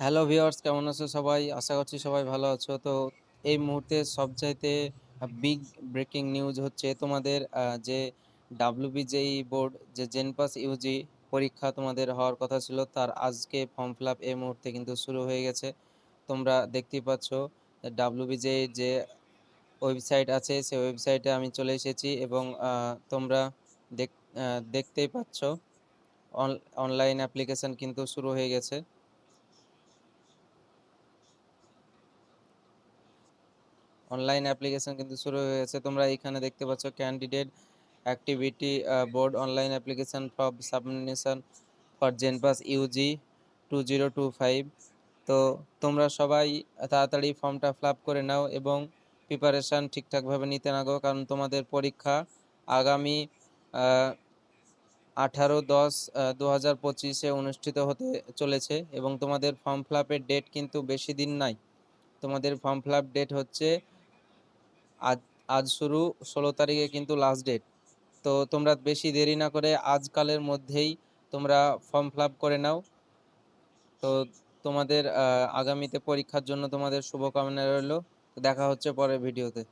Hello viewers কেমন আছো সবাই? আশা করছি সবাই ভালো আছো। তো এই মুহূর্তে সবচাইতে বিগ ব্রেকিং নিউজ হচ্ছে তোমাদের যে ডাব্লিউবিজেই বোর্ড যে জেনপাস ইউজি পরীক্ষা তোমাদের হওয়ার কথা ছিল, তার আজকে ফর্ম ফিল আপ এই মুহূর্তে কিন্তু শুরু হয়ে গেছে। তোমরা দেখতেই পাচ্ছ ডাব্লিউবিজেই যে ওয়েবসাইট আছে সেই ওয়েবসাইটে আমি চলে এসেছি এবং তোমরা দেখতেই পাচ্ছ অনলাইন অ্যাপ্লিকেশন কিন্তু শুরু হয়ে গেছে। অনলাইন অ্যাপ্লিকেশন কিন্তু শুরু হয়ে গেছে তোমরা এখানে দেখতে পাচ্ছ candidate activity board online application for submission for JENPAS UG two zero two five তো তোমরা সবাই তাড়াতাড়ি ফর্মটা ফিল করে নাও এবং প্রিপারেশান ঠিকঠাকভাবে নিতে নাগো কারণ তোমাদের পরীক্ষা আগামী আঠারো দশ দু হাজার পঁচিশে অনুষ্ঠিত হতে চলেছে এবং তোমাদের ফর্ম ফিল আপের ডেট কিন্তু বেশি দিন নাই। তোমাদের ফর্ম ফিল আপ ডেট হচ্ছে আজ আজ শুরু, ষোলো তারিখে কিন্তু লাস্ট ডেট তো তোমরা বেশি দেরি না করে আজকালের মধ্যেই তোমরা ফর্ম ফিল করে নাও। তো তোমাদের আগামীতে পরীক্ষার জন্য তোমাদের শুভকামনা রইল। দেখা হচ্ছে পরের ভিডিওতে